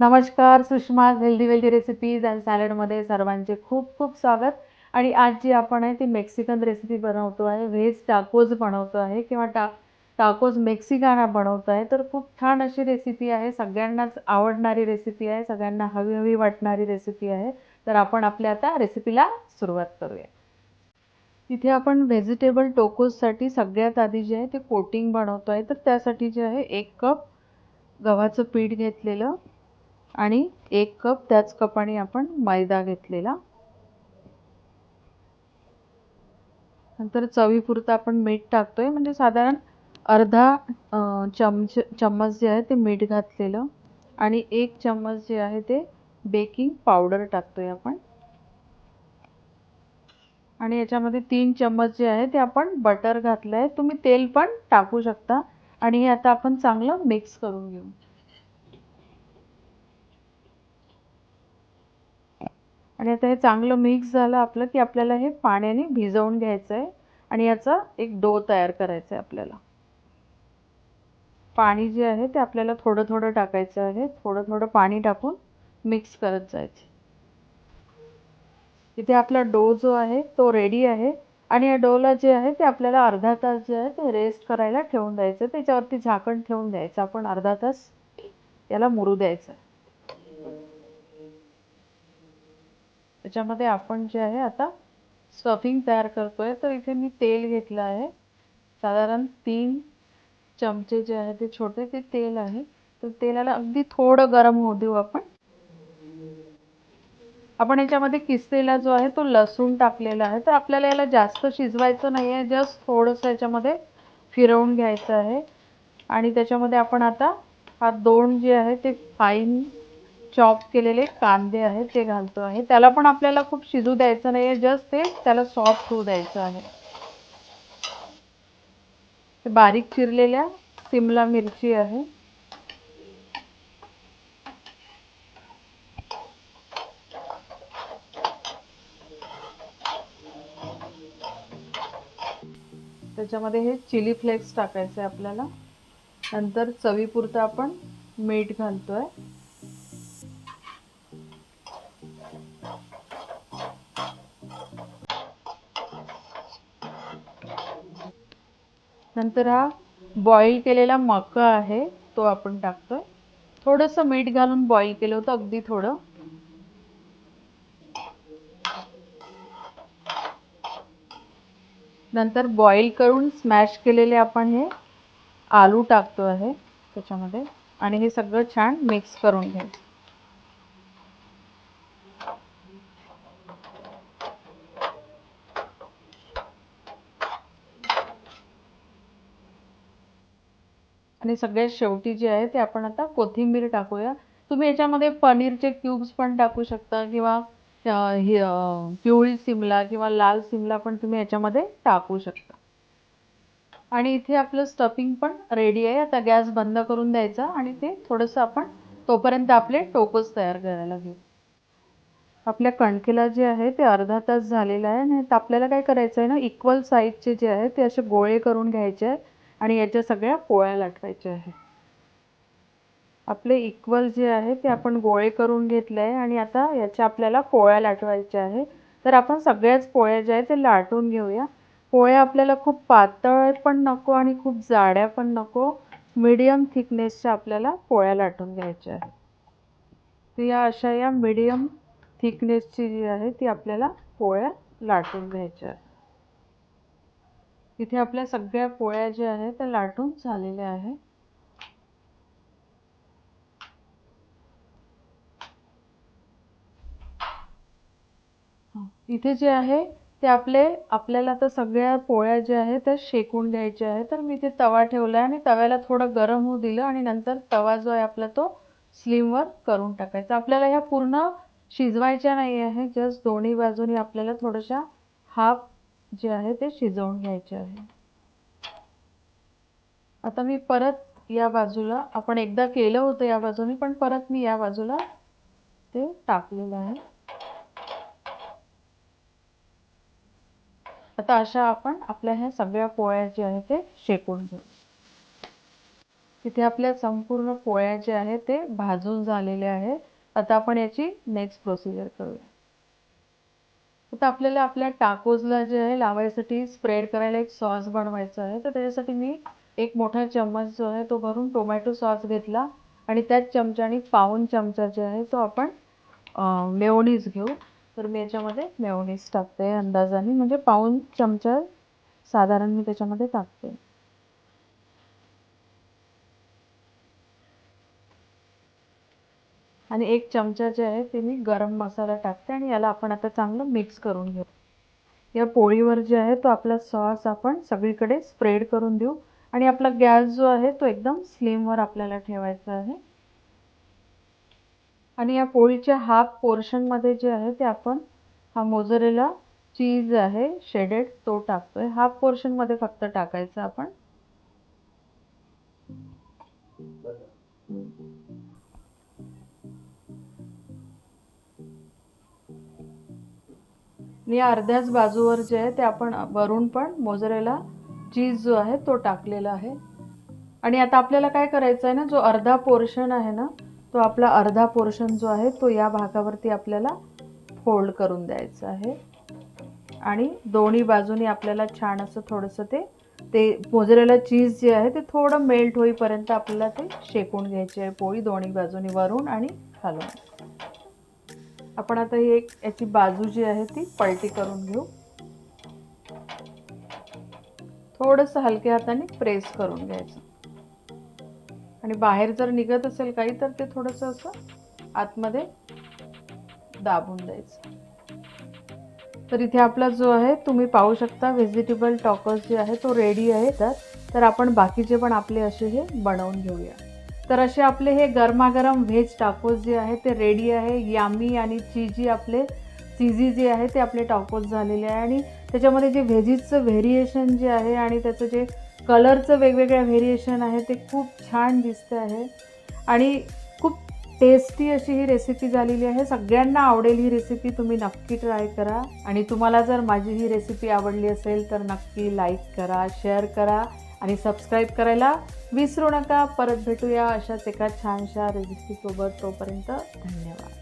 नमस्कार Sushma healthy wealthy recipes and सॅलडमध्ये सर्वांचे खूप खूप स्वागत. आणि आज जी आपण आहे ती मेक्सिकन रेसिपी बनवतो आहे व्हेज टाकोज बनवतो आहे किंवा टा टाकोज मेक्सिकाना बनवतो आहे तर खूप छान अशी रेसिपी आहे. सगळ्यांनाच आवडणारी रेसिपी आहे सगळ्यांना हवी हवी वाटणारी रेसिपी आहे. तर आपण आपल्या आता रेसिपीला सुरुवात करूया. तिथे आपण व्हेजिटेबल टोकोजसाठी सगळ्यात आधी जे आहे ते कोटिंग बनवतो आहे. तर त्यासाठी जे आहे एक कप गव्हाचं पीठ घेतलेलं. आणि एक कप त्याच कपाने आपण मैदा घेतलेला. नंतर चवीपुरतं आपण मीठ टाकतोय. म्हणजे साधारण अर्धा चमच चम्मच जे आहे ते मीठ घातलेलं आणि एक चम्मच जे आहे ते बेकिंग पावडर टाकतोय आपण. आणि याच्यामध्ये तीन चम्मच जे आहे ते आपण बटर घातलं आहे तुम्ही तेल पण टाकू शकता आणि हे आता आपण चांगलं मिक्स करून घेऊ. आणि आता हे चांगलं मिक्स झालं आपलं की आपल्याला हे पाण्याने भिजवून घ्यायचं आहे आणि याचा एक डो तयार करायचा आहे आपल्याला. पाणी जे आहे ते आपल्याला थोडं थोडं टाकायचं आहे. थोडं थोडं पाणी टाकून मिक्स करत जायचे. इथे आपला डो जो आहे तो रेडी आहे आणि या डोला जे आहे ते आपल्याला अर्धा तास जे आहे ते रेस्ट करायला ठेवून द्यायचं. त्याच्यावरती झाकण ठेवून द्यायचं. आपण अर्धा तास याला मुरू द्यायचं. त्याच्यामध्ये आपण जे आहे आता स्टफिंग तयार करतोय. तर इथे मी तेल घेतलं आहे. साधारण तीन चमचे जे आहे ते छोटे ते तेल आहे. तर तेलाला अगदी थोडं गरम होऊ देऊ आपण. आपण याच्यामध्ये किसलेला जो आहे तो लसूण टाकलेला आहे. तर आपल्याला याला जास्त शिजवायचं नाही आहे. जस्ट थोडंसं याच्यामध्ये फिरवून घ्यायचं आहे. आणि त्याच्यामध्ये आपण आता हा दोन जे आहे ते फाईन चॉप केलेले कांदे आहेत ते घालतो आहे. त्याला पण आपल्याला खूप शिजू द्यायचं नाही आहे जस्ट ते त्याला सॉफ्ट होऊ द्यायचं आहे. बारीक चिरलेल्या सिमला मिरची आहे. त्याच्यामध्ये हे चिली फ्लेक्स टाकायचे आपल्याला. नंतर चवीपुरतं आपण मीठ घालतोय. नंतर हा बॉईल केलेला मका आहे तो आपण टाकतोय. थोडंसं मीठ घालून बॉईल केलं होतं अगदी थोडं. नंतर बॉईल करून स्मॅश केलेले आपण हे आलू टाकतो आहे त्याच्यामध्ये. आणि हे सगळं छान मिक्स करून घ्यायचं. आणि सगळ्यात शेवटी जे आहे ते आपण आता कोथिंबीर टाकूया. तुम्ही याच्यामध्ये पनीरचे क्यूब्स पण टाकू शकता किंवा पिवळी सिमला किंवा लाल सिमला पण तुम्ही याच्यामध्ये टाकू शकता. आणि इथे आपलं स्टफिंग पण रेडी आहे. आता गॅस बंद करून द्यायचा आणि ते थोडंसं आपण तोपर्यंत आपले टोकोस तयार करायला घेऊ. आपल्या कणकेला जे आहे ते अर्धा तास झालेला आहे आणि आपल्याला काय करायचं आहे ना इक्वल साईजचे जे आहे ते असे गोळे करून घ्यायचे आहे आणि याच्या सगळ्या पोळ्या लाटवायच्या आहे आपले इक्वल जे आहे ते आपण गोळे करून घेतले आहे आणि आता याच्या आपल्याला पोळ्या लाटवायच्या आहे तर आपण सगळ्याच पोळ्या ज्या आहेत ते लाटून घेऊया. पोळ्या आपल्याला खूप पातळ पण नको आणि खूप जाड्या पण नको. मीडियम थिकनेसच्या आपल्याला पोळ्या लाटून घ्यायच्या आहेत. तर या अशा या मीडियम थिकनेसची जी आहे ती आपल्याला पोळ्या लाटून घ्यायच्या आहे इथे आपल्या सगळ्या पोळ्या ज्या आहेत त्या लाटून झालेल्या आहे इथे जे आहे ते आपले आपल्याला आता सगळ्या पोळ्या ज्या आहेत त्या शेकून द्यायच्या आहेत. तर मी ते तवा ठेवला आहे आणि तव्याला थोडं गरम होऊ दिलं आणि नंतर तवा जो आहे आपला तो स्लिमवर करून टाकायचा. आपल्याला ह्या पूर्ण शिजवायच्या नाही आहे जस्ट दोन्ही बाजूनी आपल्याला थोड्याशा हाफ जे आहे ते शिजवून घ्यायचे आहे. आता मी परत या बाजूला आपण एकदा केलं होतं या बाजूने पण परत मी या बाजूला ते टाकलेलं आहे. आता अशा आपण आपल्या ह्या सगळ्या पोळ्या जे आहे ते शेकून घेऊ. तिथे आपल्या संपूर्ण पोळ्या जे आहेत ते भाजून झालेले आहे आता आपण याची नेक्स्ट प्रोसिजर करूया. आता आपल्याला आपल्या टाकोजला जे आहे लावायसाठी स्प्रेड करायला एक सॉस बनवायचा आहे. तर त्याच्यासाठी मी एक मोठा चम्मच जो आहे तो भरून टोमॅटो सॉस घेतला आणि त्याच चमच्याने पाऊन चमचा जे आहे तो आपण मेयोनीज घेऊ. तर मी याच्यामध्ये मेयोनीज टाकते अंदाजाने. म्हणजे पाऊन चमचा साधारण मी त्याच्यामध्ये टाकते. आणि एक चमचा जे आहे ते मी गरम मसाला टाकते आणि याला आपण आता चांगलं मिक्स करून घेऊ. या पोळीवर जे आहे तो आपला सॉस आपण सगळीकडे स्प्रेड करून देऊ. आणि आपला गॅस जो आहे तो एकदम स्लिमवर आपल्याला ठेवायचा आहे. आणि या पोळीच्या हाफ पोर्शनमध्ये जे आहे ते आपण हा मोजरेला चीज आहे शेडेड तो टाकतोय. हाफ पोर्शनमध्ये फक्त टाकायचं आपण. आणि या अर्ध्याच बाजूवर जे आहे ते आपण वरून पण मोजरेला चीज जो आहे तो टाकलेला आहे. आणि आता आपल्याला काय करायचं आहे ना जो अर्धा पोर्शन आहे ना तो आपला अर्धा पोर्शन जो आहे तो या भागावरती आपल्याला फोल्ड करून द्यायचा आहे. आणि दोन्ही बाजूनी आपल्याला छान असं थोडंसं ते ते मोजरेला चीज जे आहे ते थोडं मेल्ट होईपर्यंत आपल्याला ते शेकून घ्यायचे आहे पोळी दोन्ही बाजूनी वरून आणि खालून. आपण आता ही एक याची बाजू जी आहे ती पलटी करून घेऊ. थोडंसं हलक्या हाताने प्रेस करून घ्यायचं. आणि बाहेर जर निघत असेल काही तर ते थोडंसं असं आतमध्ये दाबून द्यायचं. तर इथे आपला जो आहे तुम्ही पाहू शकता व्हेजिटेबल टॉकर्स जे आहे तो रेडी आहे तर तर आपण बाकीचे पण आपले असे हे बनवून घेऊया. तर असे आपले हे गरमागरम व्हेज टाकोस जे आहे ते रेडी आहे. यामी आणि चीजी आपले चीजी जे आहे ते आपले टाकोस झालेले आहे. आणि त्याच्यामध्ये जे व्हेजीजचं व्हेरिएशन जे आहे आणि त्याचं जे कलरचं वेगवेगळ्या व्हेरिएशन आहे ते खूप छान दिसतं आहे. आणि खूप टेस्टी अशी ही रेसिपी झालेली आहे. सगळ्यांना आवडेल ही रेसिपी तुम्ही नक्की ट्राय करा. आणि तुम्हाला जर माझी ही रेसिपी आवडली असेल तर नक्की लाईक करा शेअर करा. आणि सबस्क्राईब करायला विसरू नका. परत भेटूया अशाच एका छानशा रेसिपीसोबत तोपर्यंत धन्यवाद.